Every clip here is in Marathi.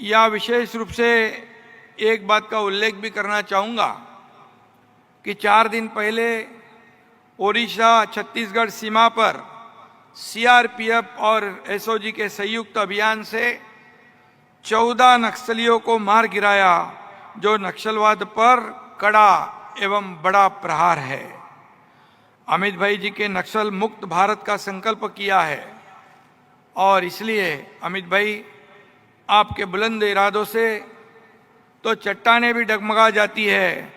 या विशेष रूप से एक बात का उल्लेख भी करना चाहूँगा कि चार दिन पहले ओडिशा, छत्तीसगढ़ सीमा पर सीआरपीएफ और एसओजी के संयुक्त अभियान से चौदह नक्सलियों को मार गिराया, जो नक्सलवाद पर कड़ा एवं बड़ा प्रहार है। अमित भाई जी के नक्सल मुक्त भारत का संकल्प किया है और इसलिए अमित भाई आपके बुलंद इरादों से तो चट्टाने भी डगमगा जाती है।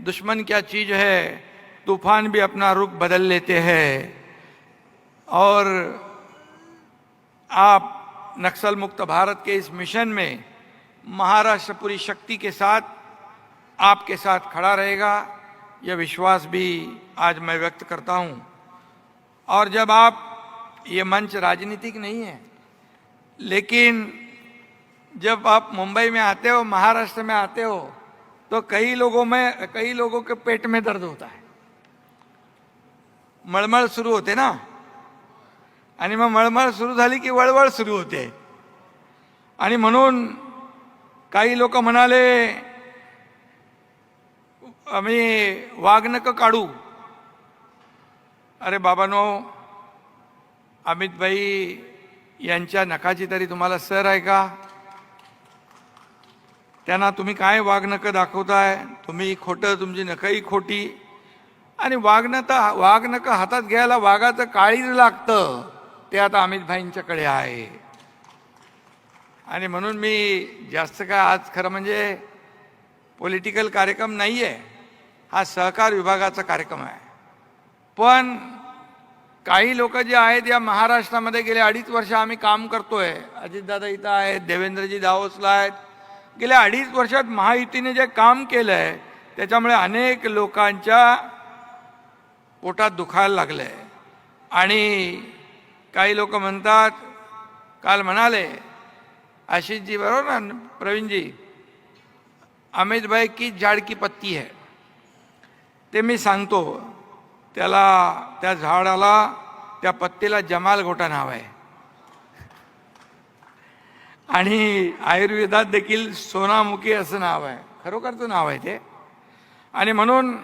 दुश्मन क्या चीज़ है? तूफ़ान भी अपना रुख बदल लेते हैं। और आप नक्सल मुक्त भारत के इस मिशन में महाराष्ट्र पूरी शक्ति के साथ, आपके साथ खड़ा रहेगा। यह विश्वास भी आज मैं व्यक्त करता हूँ। और जब आप, ये मंच राजनीतिक नहीं है, लेकिन जब आप मुंबई में आते हो महाराष्ट्र में आते हो तो कई लोगों में कई लोगों के पेट में दर्द होता है। मळमळ सुरू होते ना? आणि मग मळमळ सुरू झाली की वळवळ सुरू होते. आणि म्हणून काही लोक म्हणाले आम्ही वाघनक काढू. अरे बाबानो अमित भाई यांच्या नखाची तरी तुम्हाला सर आहे का? त्यांना तुम्ही काय वागणकं दाखवताय? तुम्ही खोटं तुमची नखही खोटी. आणि वाघनता वाघनकं हातात घ्यायला वाघाचं काळीज लागतं. ते आता अमित भाईंच्याकडे आहे. आणि म्हणून मी जास्त काय आज खरं म्हणजे पॉलिटिकल कार्यक्रम नाही आहे हा सहकार विभागाचा कार्यक्रम आहे. पण काही लोक जे आहेत या महाराष्ट्रामध्ये गेले अडीच वर्ष आम्ही काम करतोय. अजितदादा इथं आहेत देवेंद्रजी दावोसला आहेत गेल्या अडीच वर्षात महायुतीने जे काम केलं आहे त्याच्यामुळे अनेक लोकांच्या पोटात दुखायला लागलं आहे आणि काही लोक म्हणतात काल म्हणाले आशिषजी बरोबर ना प्रवीणजी अमित भाई की झाड की पत्ती है. ते मी सांगतो त्याला त्या झाडाला त्या पत्तीला जमाल घोटा नाव आहे. आणि आयुर्वेदात देखील सोनामुखी असं नाव आहे. खरोखरचं नाव आहे ते. आणि म्हणून